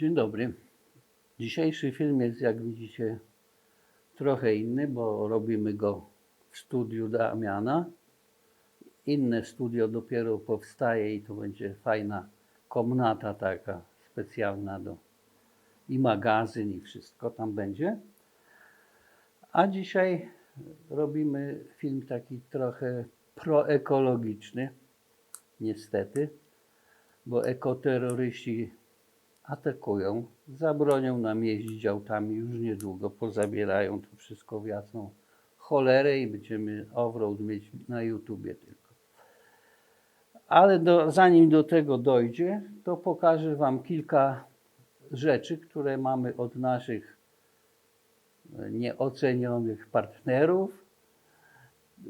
Dzień dobry. Dzisiejszy film jest, jak widzicie, trochę inny, bo robimy go w studiu Damiana. Inne studio dopiero powstaje i to będzie fajna komnata taka specjalna do i magazyn i wszystko tam będzie. A dzisiaj robimy film taki trochę proekologiczny, niestety, bo ekoterroryści atakują, zabronią nam jeździć autami już niedługo, pozabierają to wszystko w jasną cholerę i będziemy offroad mieć na YouTubie tylko. Ale do, zanim do tego dojdzie, to pokażę Wam kilka rzeczy, które mamy od naszych e, nieocenionych partnerów,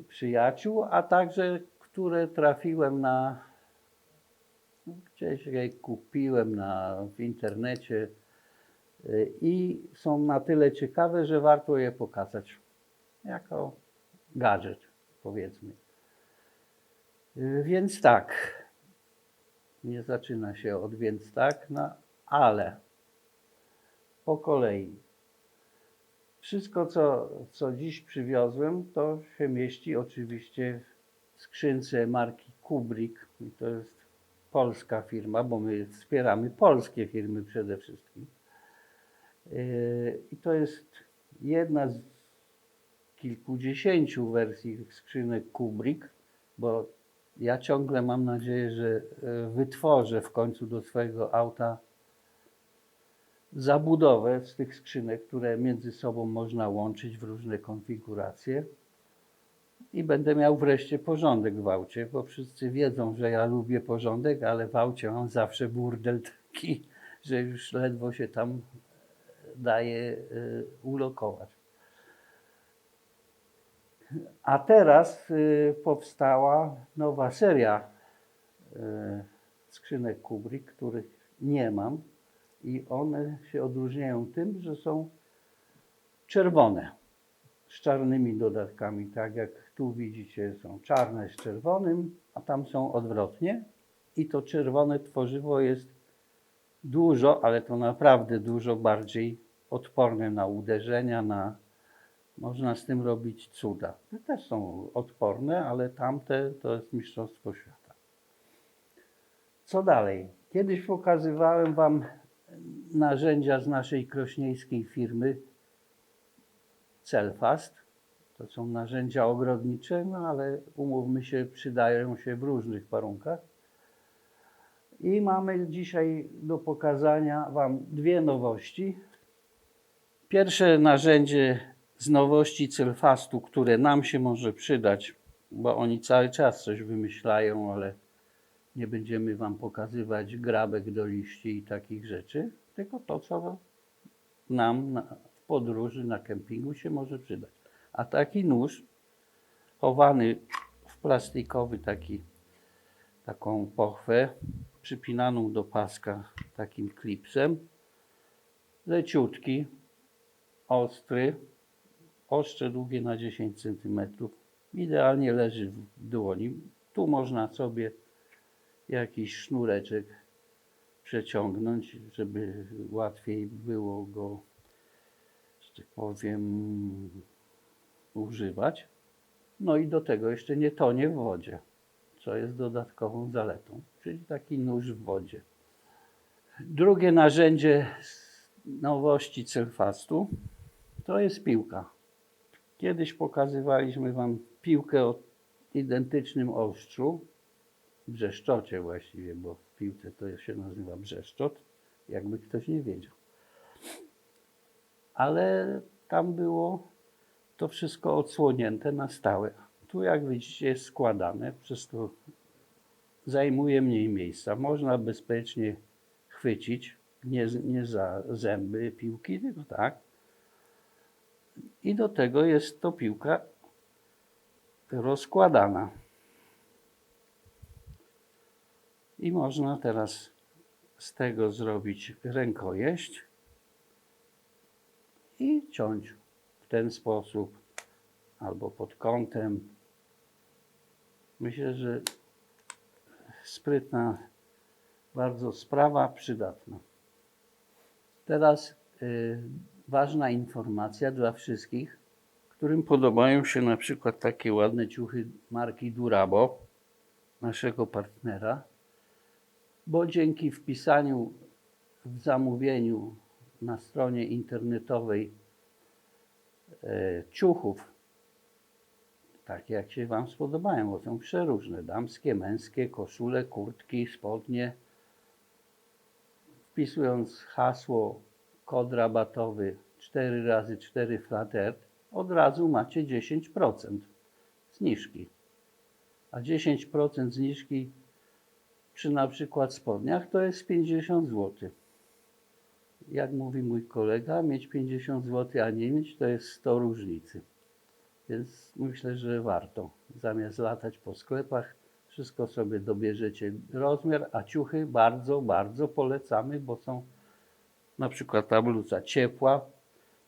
przyjaciół, a także które trafiłem na gdzieś je kupiłem na, w internecie y, i są na tyle ciekawe, że warto je pokazać jako gadżet, powiedzmy. Y, Więc tak, nie zaczyna się od więc tak, no ale po kolei. Wszystko, co, co dziś przywiozłem, to się mieści oczywiście w skrzynce marki Kubrick. I to jest polska firma, bo my wspieramy polskie firmy przede wszystkim. Yy, I to jest jedna z kilkudziesięciu wersji skrzynek Kubrick, bo ja ciągle mam nadzieję, że e, wytworzę w końcu do swojego auta zabudowę z tych skrzynek, które między sobą można łączyć w różne konfiguracje. I będę miał wreszcie porządek w aucie, bo wszyscy wiedzą, że ja lubię porządek, ale w aucie mam zawsze burdel taki, że już ledwo się tam daje y, ulokować. A teraz y, powstała nowa seria y, skrzynek Kubrick, których nie mam i one się odróżniają tym, że są czerwone z czarnymi dodatkami, tak jak tu widzicie są czarne z czerwonym, a tam są odwrotnie i to czerwone tworzywo jest dużo, ale to naprawdę dużo bardziej odporne na uderzenia, na można z tym robić cuda. Te też są odporne, ale tamte to jest mistrzostwo świata. Co dalej? Kiedyś pokazywałem Wam narzędzia z naszej krośnieńskiej firmy Celfast. To są narzędzia ogrodnicze, no ale umówmy się, przydają się w różnych warunkach. I mamy dzisiaj do pokazania Wam dwie nowości. Pierwsze narzędzie z nowości Celfastu, które nam się może przydać, bo oni cały czas coś wymyślają, ale nie będziemy Wam pokazywać grabek do liści i takich rzeczy, tylko to, co nam na, w podróży, na kempingu się może przydać. A taki nóż chowany w plastikowy taki, taką pochwę, przypinaną do paska takim klipsem, leciutki, ostry, ostrze długie na 10 cm, idealnie leży w dłoni. Tu można sobie jakiś sznureczek przeciągnąć, żeby łatwiej było go, że tak powiem, używać. No i do tego jeszcze nie tonie w wodzie, co jest dodatkową zaletą, czyli taki nóż w wodzie. Drugie narzędzie nowości Celfastu to jest piłka. Kiedyś pokazywaliśmy Wam piłkę o identycznym ostrzu, brzeszczocie właściwie, bo w piłce to się nazywa brzeszczot, jakby ktoś nie wiedział. Ale tam było to wszystko odsłonięte na stałe. Tu jak widzicie jest składane, przez to zajmuje mniej miejsca. Można bezpiecznie chwycić, nie, nie za zęby piłki, tylko tak. I do tego jest to piłka rozkładana. I można teraz z tego zrobić rękojeść i ciąć ten sposób albo pod kątem. Myślę, że sprytna bardzo sprawa, przydatna. Teraz y, ważna informacja dla wszystkich, którym podobają się na przykład takie ładne ciuchy marki Durabo, naszego partnera, bo dzięki wpisaniu w zamówieniu na stronie internetowej ciuchów, takie jak się Wam spodobają, bo są przeróżne, damskie, męskie, koszule, kurtki, spodnie, wpisując hasło kod rabatowy 4 razy 4 flat earth, od razu macie 10% zniżki. A 10% zniżki przy na przykład spodniach to jest 50 zł. Jak mówi mój kolega, mieć 50 zł, a nie mieć to jest 100 różnicy. Więc myślę, że warto. Zamiast latać po sklepach, wszystko sobie dobierzecie rozmiar, a ciuchy bardzo, bardzo polecamy, bo są na przykład ta bluza ciepła,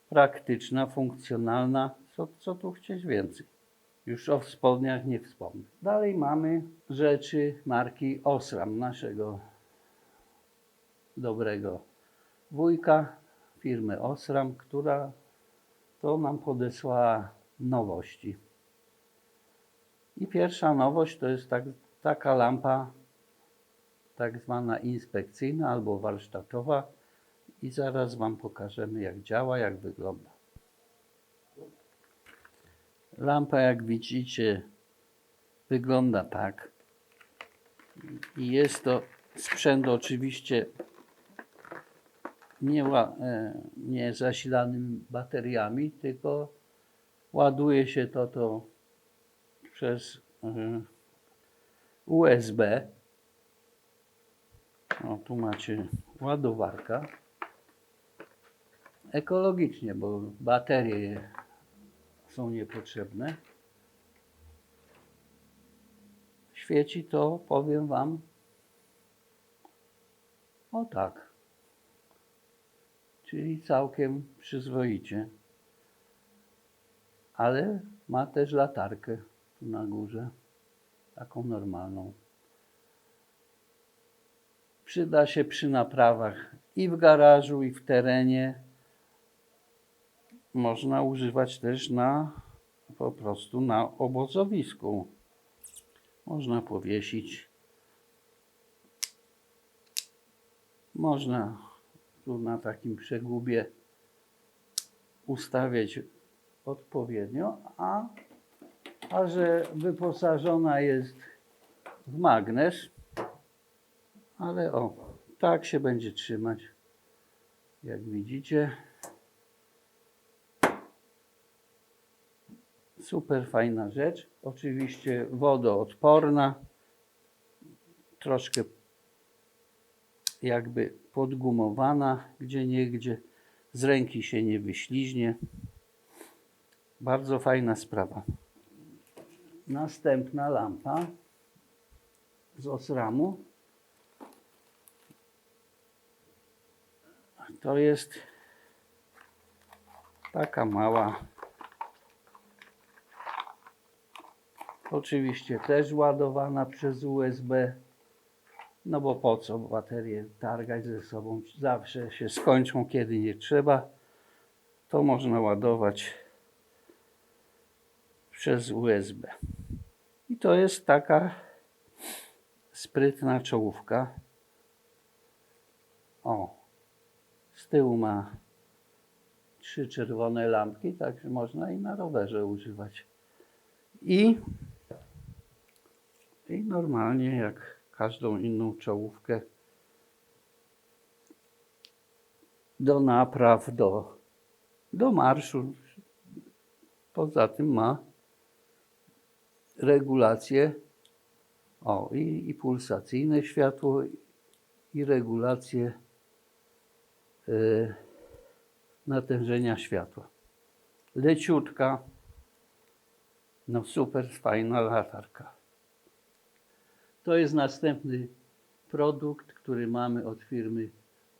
praktyczna, funkcjonalna. Co, co tu chcieć więcej? Już o spodniach nie wspomnę. Dalej mamy rzeczy marki Osram, naszego dobrego wujka, firmy Osram, która to nam podesłała nowości. I pierwsza nowość to jest tak, taka lampa, tak zwana inspekcyjna albo warsztatowa. I zaraz Wam pokażemy, jak działa, jak wygląda. Lampa, jak widzicie, wygląda tak. I jest to sprzęt oczywiście nie, e, nie zasilanym bateriami, tylko ładuje się to, to przez e, USB. O, tu macie ładowarka. Ekologicznie, bo baterie są niepotrzebne. Świeci to, powiem Wam, o tak. Czyli całkiem przyzwoicie. Ale ma też latarkę tu na górze, taką normalną. Przyda się przy naprawach i w garażu, i w terenie. Można używać też na po prostu na obozowisku. Można powiesić. Można tu na takim przegubie ustawiać odpowiednio, a, a że wyposażona jest w magnes, ale o, tak się będzie trzymać. Jak widzicie. Super fajna rzecz. Oczywiście wodoodporna. Troszkę jakby podgumowana, gdzie niegdzie z ręki się nie wyśliźnie. Bardzo fajna sprawa. Następna lampa z Osramu. To jest taka mała. Oczywiście też ładowana przez USB. No bo po co baterie targać ze sobą? Zawsze się skończą, kiedy nie trzeba. To można ładować przez USB. I to jest taka sprytna czołówka. O, z tyłu ma trzy czerwone lampki, także można i na rowerze używać. I, i normalnie jak każdą inną czołówkę do napraw, do, do marszu. Poza tym ma regulację o, i, i pulsacyjne światło, i regulację y, natężenia światła. Leciutka, no super fajna latarka. To jest następny produkt, który mamy od firmy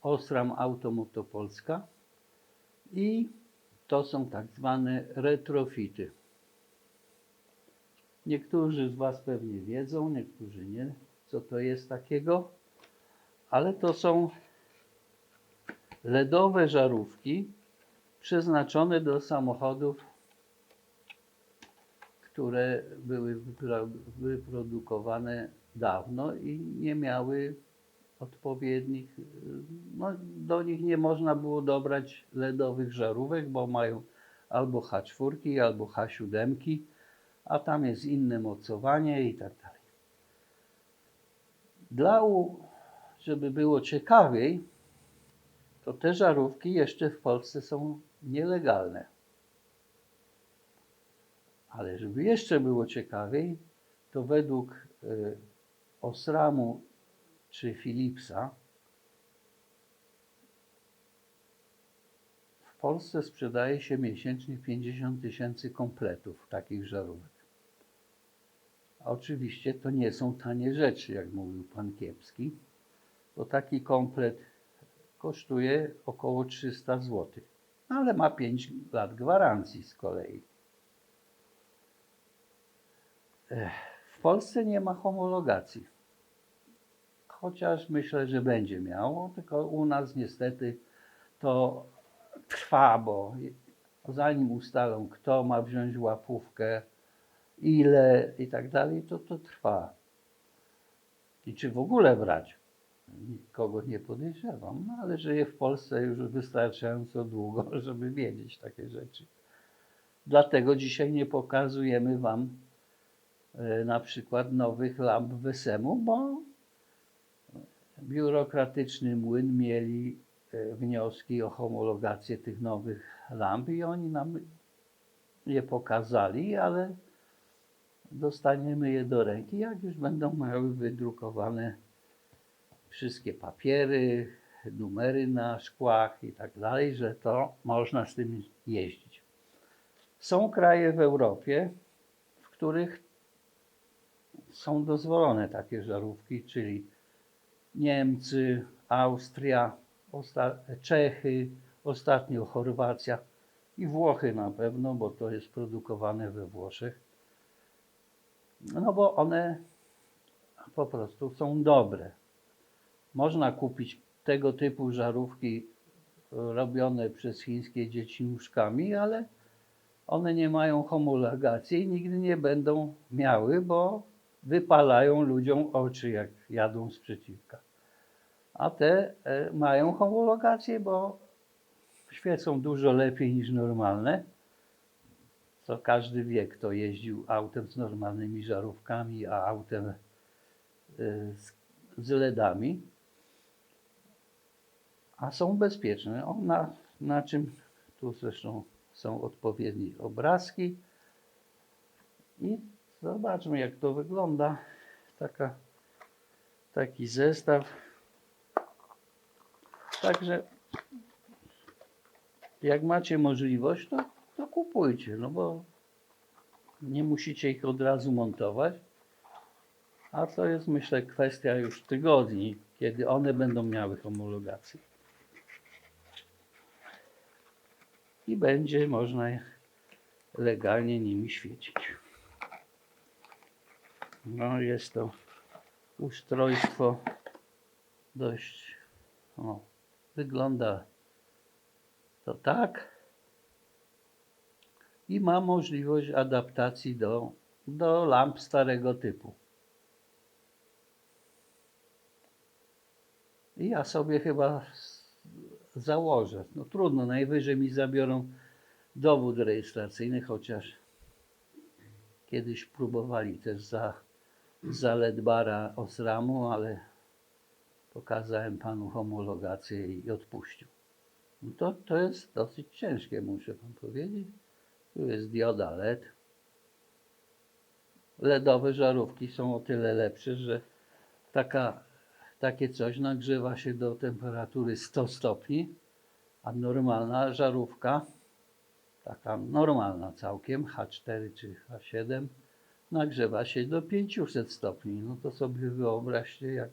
Osram Automoto Polska i to są tak zwane retrofity. Niektórzy z Was pewnie wiedzą, niektórzy nie, co to jest takiego, ale to są LEDowe żarówki przeznaczone do samochodów, które były wypro- wyprodukowane dawno i nie miały odpowiednich, no, do nich nie można było dobrać LEDowych żarówek, bo mają albo H4, albo H7, a tam jest inne mocowanie i tak dalej. Dla, żeby było ciekawiej, to te żarówki jeszcze w Polsce są nielegalne. Ale żeby jeszcze było ciekawiej, to według y, Osramu czy Philipsa w Polsce sprzedaje się miesięcznie 50 tysięcy kompletów takich żarówek. A oczywiście to nie są tanie rzeczy, jak mówił pan Kiepski, bo taki komplet kosztuje około 300 zł, ale ma 5 lat gwarancji z kolei. W Polsce nie ma homologacji. Chociaż myślę, że będzie miało, tylko u nas niestety to trwa, bo zanim ustalą, kto ma wziąć łapówkę, ile i tak dalej, to to trwa. I czy w ogóle brać? Nikogo nie podejrzewam, no, ale żyję w Polsce już wystarczająco długo, żeby wiedzieć takie rzeczy. Dlatego dzisiaj nie pokazujemy Wam e, na przykład nowych lamp Wesemu, bo biurokratyczny młyn mieli e, wnioski o homologację tych nowych lamp i oni nam je pokazali, ale dostaniemy je do ręki, jak już będą miały wydrukowane wszystkie papiery, numery na szkłach i tak dalej, że to można z tym jeździć. Są kraje w Europie, w których są dozwolone takie żarówki, czyli Niemcy, Austria, osta- Czechy, ostatnio Chorwacja i Włochy na pewno, bo to jest produkowane we Włoszech. No bo one po prostu są dobre. Można kupić tego typu żarówki robione przez chińskie dzieci nóżkami, ale one nie mają homologacji i nigdy nie będą miały, bo wypalają ludziom oczy, jak jadą z przeciwka. A te e, mają homologację, bo świecą dużo lepiej niż normalne. To każdy wie, kto jeździł autem z normalnymi żarówkami, a autem e, z, z LEDami. A są bezpieczne. O, na, na czym tu zresztą są odpowiednie obrazki. I zobaczmy, jak to wygląda. Taka, taki zestaw. Także jak macie możliwość, to, to kupujcie, no bo nie musicie ich od razu montować. A to jest, myślę, kwestia już tygodni, kiedy one będą miały homologację. I będzie można legalnie nimi świecić. No, jest to ustrojstwo dość. O, wygląda to tak. I ma możliwość adaptacji do, do lamp starego typu. I ja sobie chyba założę. No trudno, najwyżej mi zabiorą dowód rejestracyjny, chociaż kiedyś próbowali też za, za ledbara Osramu, ale pokazałem panu homologację i odpuścił. No to, to jest dosyć ciężkie, muszę wam powiedzieć. Tu jest dioda LED. LEDowe żarówki są o tyle lepsze, że taka, takie coś nagrzewa się do temperatury 100 stopni, a normalna żarówka, taka normalna całkiem, H4 czy H7, nagrzewa się do 500 stopni. No to sobie wyobraźcie, jak,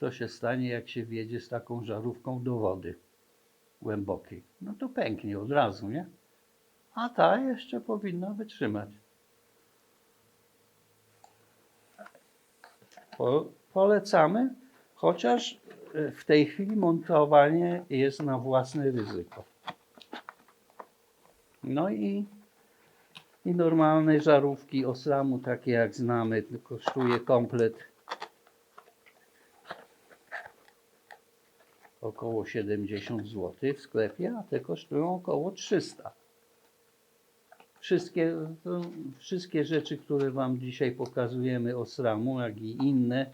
co się stanie, jak się wjedzie z taką żarówką do wody głębokiej. No to pęknie od razu, nie? A ta jeszcze powinna wytrzymać. Po, polecamy, chociaż e, w tej chwili montowanie jest na własne ryzyko. No i, i normalne żarówki Osramu, takie jak znamy, kosztuje komplet około 70 zł w sklepie, a te kosztują około 300. Wszystkie, wszystkie rzeczy, które Wam dzisiaj pokazujemy o SRAMu, jak i inne,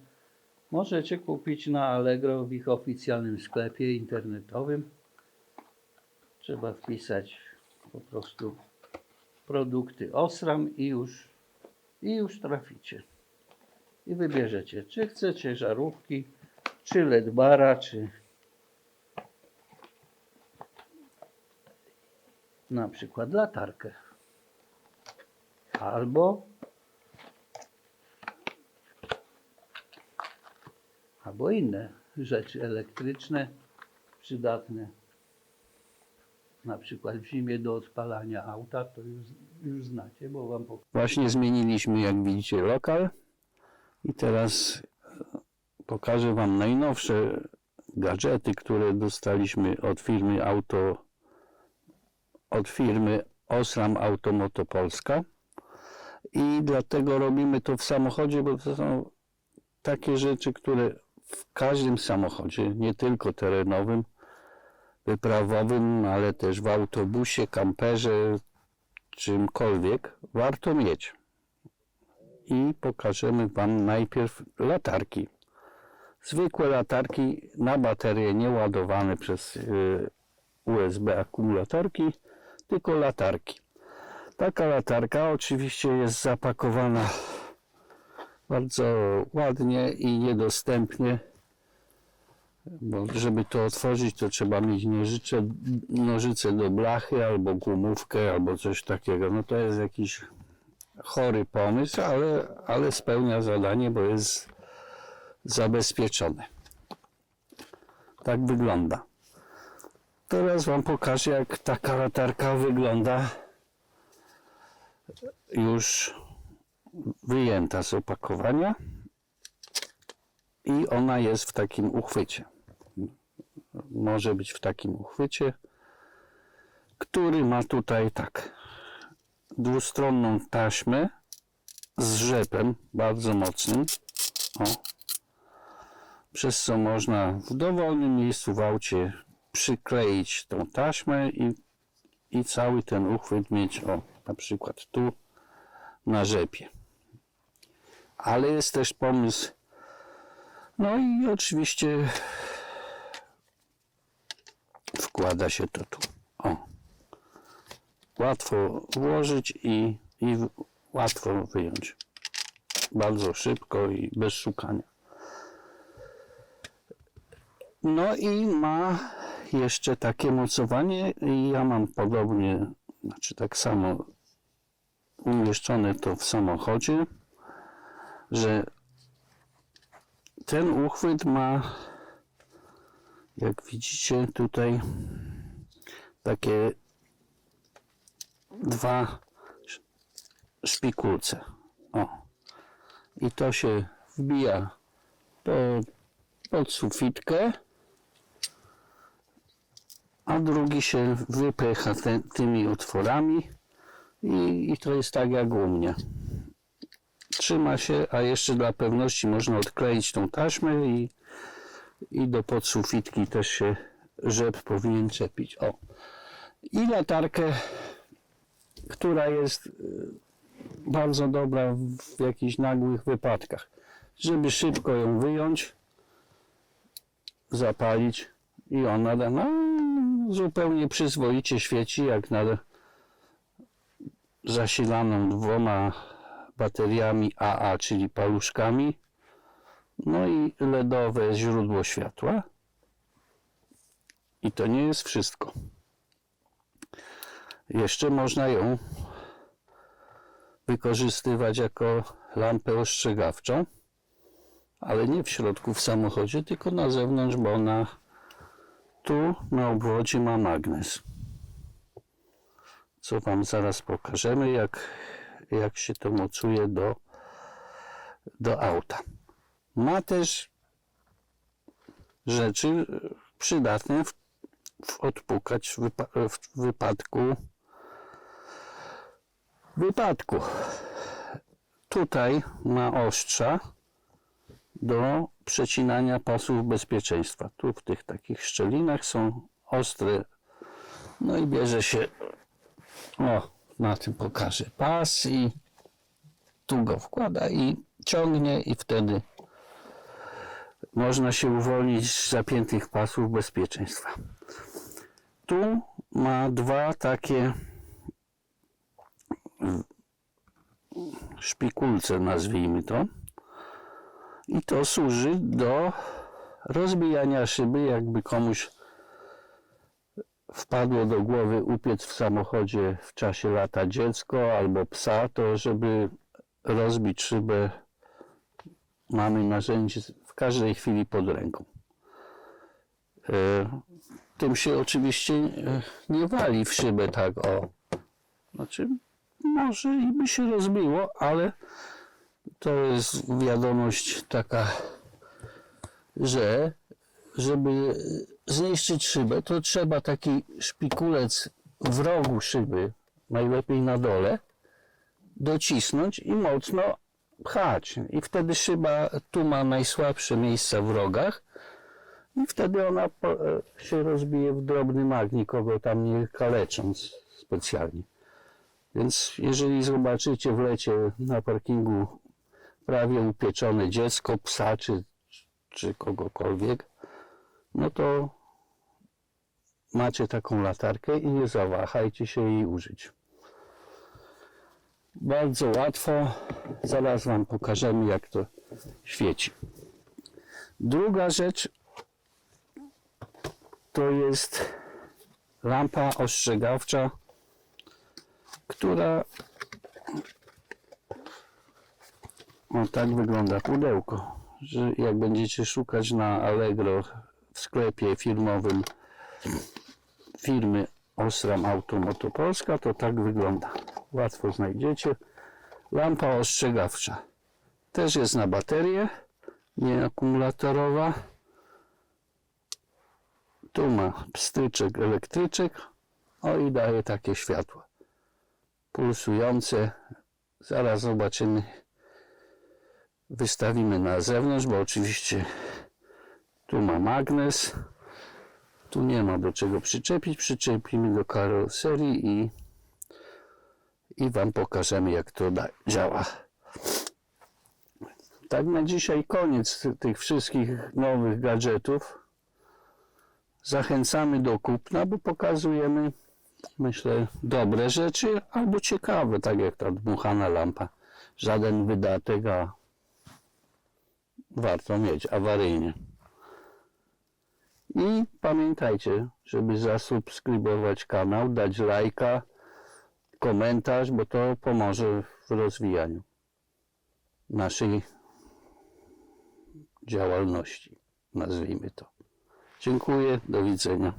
możecie kupić na Allegro w ich oficjalnym sklepie internetowym. Trzeba wpisać po prostu produkty Osram i już, i już traficie. I wybierzecie, czy chcecie żarówki, czy LED bara, czy na przykład latarkę. Albo albo inne rzeczy elektryczne przydatne. Na przykład w zimie do odpalania auta, to już, już znacie, bo wam pokażę. Właśnie zmieniliśmy, jak widzicie, lokal i teraz e, pokażę Wam najnowsze gadżety, które dostaliśmy od firmy Auto, od firmy Osram Automoto Polska i dlatego robimy to w samochodzie, bo to są takie rzeczy, które w każdym samochodzie, nie tylko terenowym, wyprawowym, ale też w autobusie, kamperze, czymkolwiek warto mieć. I pokażemy Wam najpierw latarki. Zwykłe latarki na baterie, nie ładowane przez y, USB akumulatorki, tylko latarki. Taka latarka oczywiście jest zapakowana bardzo ładnie i niedostępnie. Bo żeby to otworzyć, to trzeba mieć nożyce, nożyce do blachy, albo gumówkę, albo coś takiego. No to jest jakiś chory pomysł, ale, ale spełnia zadanie, bo jest zabezpieczone. Tak wygląda. Teraz Wam pokażę, jak taka latarka wygląda już wyjęta z opakowania i ona jest w takim uchwycie. Może być w takim uchwycie, który ma tutaj tak dwustronną taśmę z rzepem bardzo mocnym. O. Przez co można w dowolnym miejscu w aucie przykleić tą taśmę i, i cały ten uchwyt mieć, o, na przykład tu na rzepie. Ale jest też pomysł, no i oczywiście wkłada się to tu. O. Łatwo włożyć i, i łatwo wyjąć. Bardzo szybko i bez szukania. No i ma jeszcze takie mocowanie ja mam podobnie, znaczy tak samo umieszczone to w samochodzie, że ten uchwyt ma jak widzicie tutaj takie dwa sz- szpikulce. O. I to się wbija pod, pod sufitkę, a drugi się wypycha te, tymi otworami i, i to jest tak jak u mnie. Trzyma się, a jeszcze dla pewności można odkleić tą taśmę i, i do podsufitki też się rzep powinien czepić. O. I latarkę, która jest y, bardzo dobra w jakichś nagłych wypadkach. Żeby szybko ją wyjąć, zapalić i ona no, zupełnie przyzwoicie świeci jak na zasilaną dwoma bateriami AA, czyli paluszkami. No i LEDowe źródło światła. I to nie jest wszystko. Jeszcze można ją wykorzystywać jako lampę ostrzegawczą, ale nie w środku w samochodzie, tylko na zewnątrz, bo ona tu na obwodzie ma magnes. Co Wam zaraz pokażemy, jak, jak się to mocuje do, do auta. Ma też rzeczy e, przydatne w, w odpukać w, wypa- w wypadku wypadku. Tutaj ma ostrza do przecinania pasów bezpieczeństwa. Tu w tych takich szczelinach są ostre. No i bierze się, o, na tym pokażę, pas i tu go wkłada i ciągnie i wtedy można się uwolnić z zapiętych pasów bezpieczeństwa. Tu ma dwa takie szpikulce, nazwijmy to. I to służy do rozbijania szyby, jakby komuś wpadło do głowy upiec w samochodzie w czasie lata dziecko albo psa, to żeby rozbić szybę, mamy narzędzie każdej chwili pod ręką. E, Tym się oczywiście e, nie wali w szybę tak o. Znaczy, może i by się rozbiło, ale to jest wiadomość taka, że żeby zniszczyć szybę, to trzeba taki szpikulec w rogu szyby, najlepiej na dole, docisnąć i mocno pchać. I wtedy szyba tu ma najsłabsze miejsca w rogach i wtedy ona e, się rozbije w drobny mak, nikogo tam nie kalecząc specjalnie. Więc jeżeli zobaczycie w lecie na parkingu prawie upieczone dziecko, psa czy, czy kogokolwiek, no to macie taką latarkę i nie zawahajcie się jej użyć. Bardzo łatwo. Zaraz Wam pokażemy, jak to świeci. Druga rzecz to jest lampa ostrzegawcza, która o tak wygląda pudełko, że jak będziecie szukać na Allegro w sklepie firmowym firmy Osram Automoto Polska, to tak wygląda. Łatwo znajdziecie. Lampa ostrzegawcza. Też jest na baterię, nie akumulatorowa. Tu ma pstryczek, elektryczek. O i daje takie światło. Pulsujące. Zaraz zobaczymy. Wystawimy na zewnątrz, bo oczywiście tu ma magnes. Tu nie ma do czego przyczepić. Przyczepimy do karoserii i, i Wam pokażemy, jak to działa. Tak na dzisiaj koniec ty- tych wszystkich nowych gadżetów. Zachęcamy do kupna, bo pokazujemy, myślę, dobre rzeczy albo ciekawe, tak jak ta dmuchana lampa. Żaden wydatek, a warto mieć awaryjnie. I pamiętajcie, żeby zasubskrybować kanał, dać lajka, komentarz, bo to pomoże w rozwijaniu naszej działalności, nazwijmy to. Dziękuję, do widzenia.